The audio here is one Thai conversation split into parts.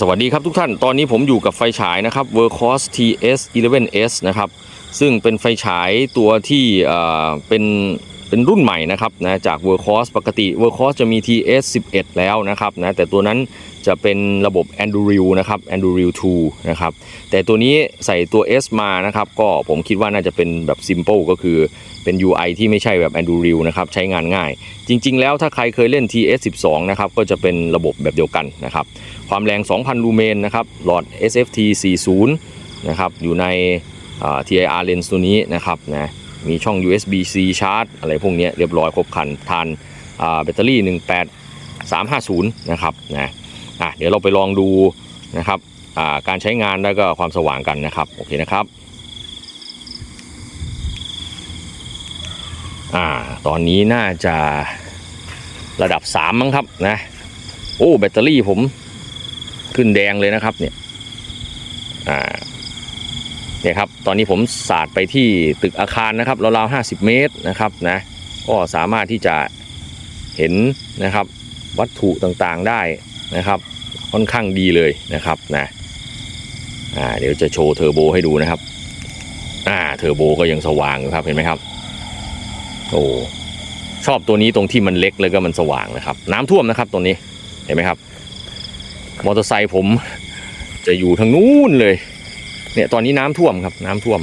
สวัสดีครับทุกท่าน ตอนนี้ผมอยู่กับไฟฉายนะครับ w o r k h o s TS 11S นะครับ ซึ่งเป็นไฟฉายตัวที่เป็น เป็นรุ่นใหม่นะครับนะจาก w o r k h o s ปกติ w o r k h o s จะมี TS 11 แล้วนะครับนะแต่ตัวนั้นจะเป็นระบบ Anduril นะครับ Anduril 2 นะครับแต่ตัวนี้ใส่ตัว S มานะครับก็ผมคิดว่าน่าจะเป็นแบบ Simple ก็คือเป็น UI ที่ไม่ใช่แบบ Anduril นะครับใช้งานง่าย จริง ๆ แล้วถ้าใครเคยเล่น TS 12 นะครับก็จะเป็นระบบแบบเดียวกันนะครับความแรง 2,000 ลูเมนนะครับหลอด SFT 40 นะครับอยู่ในอ่า TIR lens ตัวนี้นะครับนะ มีช่อง USB C ชาร์จ อะไรพวกนี้เรียบร้อยครบครันทานแบตเตอรี่ 18350 นะครับนะอะเดี๋ยวเราไปลองดูนะครับการใช้งานแล้วก็ความสว่างกันนะครับ โอเคนะครับอ่าตอนนี้น่าจะระดับ 3 มั้งครับนะโอ้แบตเตอรี่ผมขึ้นแดงเลยนะครับเนี่ยอ่า เนี่ยครับตอนนี้ผมสาดไปที่ตึกอาคารนะครับราวๆห้าสิบเมตรนะครับนะก็สามารถที่จะเห็นนะครับวัตถุต่างๆได้นะครับ ค่อนข้างดีเลยนะครับนะอ่าเดี๋ยวจะโชว์เทอร์โบให้ดูนะครับอ่าเทอร์โบก็ยังสว่างอยู่ครับเห็นไหมครับโอ้ชอบตัวนี้ตรงที่มันเล็กแล้วก็มันสว่างนะครับ น้ำท่วมนะครับตัวนี้เห็นไหมครับ มอเตอร์ไซค์ผมจะอยู่ทางนู้นเลย เนี่ยตอนนี้น้ำท่วมครับ น้ำท่วม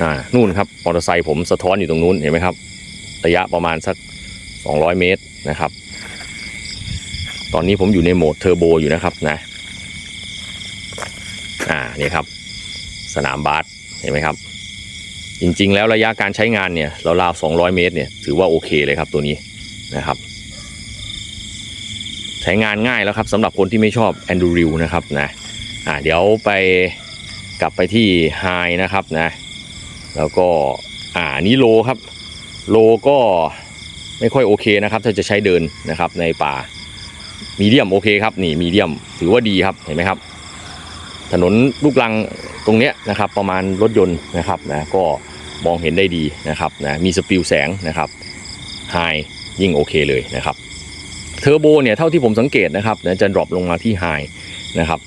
อ่านู่นครับมอเตอร์ไซค์ผมสะท้อนอยู่ตรงนู้นเห็นไหมครับ ระยะประมาณสัก200เมตรนะครับ ตอนนี้ผมอยู่ในโหมดเทอร์โบอยู่นะครับนะ อ่านี่ครับ สนามบาสเห็นไหมครับ จริงๆ แล้วระยะการใช้งานเนี่ยราวๆ200เมตรเนี่ยถือว่าโอเคเลยครับตัวนี้นะครับใช้งานง่ายแล้วครับสำหรับคนที่ไม่ชอบ Anduril นะครับนะ อ่าเดี๋ยวไปกลับไปที่ High นะครับนะ แล้วก็อ่านี้โลครับ โลก็ไม่ค่อยโอเคนะครับ ถ้าจะใช้เดินนะครับในป่ามีเดียมโอเคครับนี่มีเดียมถือว่าดีครับเห็นไหมครับ ถนนลูกลังตรงเนี้ยนะครับ ประมาณรถยนต์นะครับนะก็มองเห็นได้ดีนะครับนะมีสปิลแสงนะครับไฮยิ่งโอเคเลยนะครับเทอร์โบเนี่ยเท่าที่ผมสังเกตนะครับนะจะดรอปลงมาที่ไฮนะครับ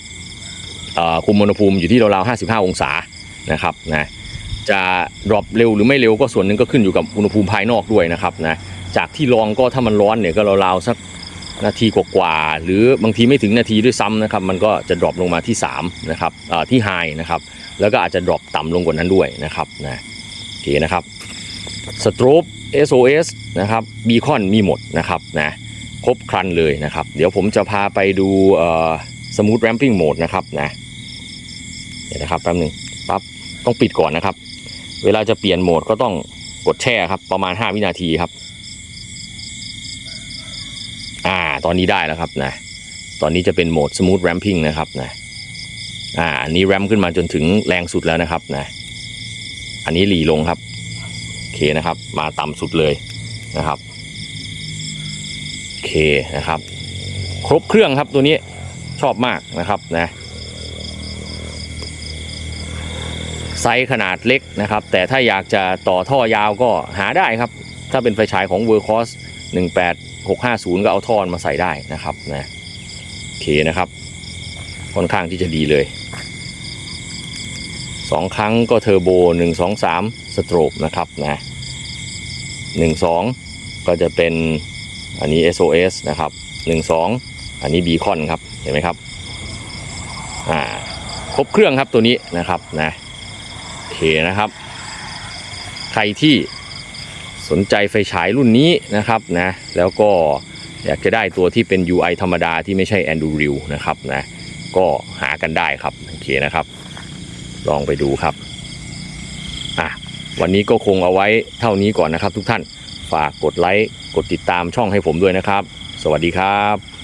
คุมอุณหภูมิอยู่ที่ราวๆ55 องศานะครับนะจะดรอปเร็วหรือไม่เร็วก็ส่วนหนึ่งก็ขึ้นอยู่กับอุณหภูมิภายนอกด้วยนะครับนะจากที่ลองก็ถ้ามันร้อนเนี่ยก็ราวๆสักนาทีกว่าๆหรือบางทีไม่ถึงนาทีด้วยซ้ำนะครับมันก็จะดรอปลงมาที่3นะครับที่ไฮนะครับแล้วก็อาจจะดรอปต่ำลงกว่านั้นด้วยนะครับนะโอเคนะครับสตรป SOS นะครับบีคอนมีหมดนะครับนะครบครันเลยนะครับ เดี๋ยวผมจะพาไปดู สมูทแรมปิ้งโหมดนะครับนะเดี๋ยวนะครับแป๊บนึงปั๊บต้องปิดก่อนนะครับ เวลาจะเปลี่ยนโหมดก็ต้องกดแช่ครับ ประมาณ 5 วินาทีครับ อ่า ตอนนี้ได้แล้วครับนะ ตอนนี้จะเป็นโหมด Smooth Ramping นะครับนะอ่าอันนี้แรมขึ้นมาจนถึงแรงสุดแล้วนะครับนะ อันนี้หลีลงครับโอเคนะครับ มาต่ำสุดเลยนะครับโอเคนะครับ ครบเครื่องครับตัวนี้ ชอบมากนะครับนะไซส์ขนาดเล็กนะครับ แต่ถ้าอยากจะต่อท่อยาวก็หาได้ครับ ถ้าเป็นไฟฉายของ w o r k h o s 18650 ก็เอาท่อมาใส่ได้นะครับนะโอเคนะครับ ค่อนข้างที่จะดีเลยสองครั้งก็เทอร์โบ 1 2 3 สโตรกนะครับนะ1 2 ก็จะเป็นอันนี้ SOS นะครับ 1 2 อันนี้บีคอนครับ เห็นไหมครับอ่าครบเครื่องครับตัวนี้นะครับนะโอเคนะครับ ใครที่สนใจไฟฉายรุ่นนี้นะครับนะแล้วก็อยากจะได้ตัวที่เป็น UI ธรรมดาที่ไม่ใช่ Anduril นะครับนะก็หากันได้ครับโอเคนะครับ ลองไปดูครับอะวันนี้ก็คงเอาไว้เท่านี้ก่อนนะครับ ทุกท่านฝากกดไลค์กดติดตามช่องให้ผมด้วยนะครับ สวัสดีครับ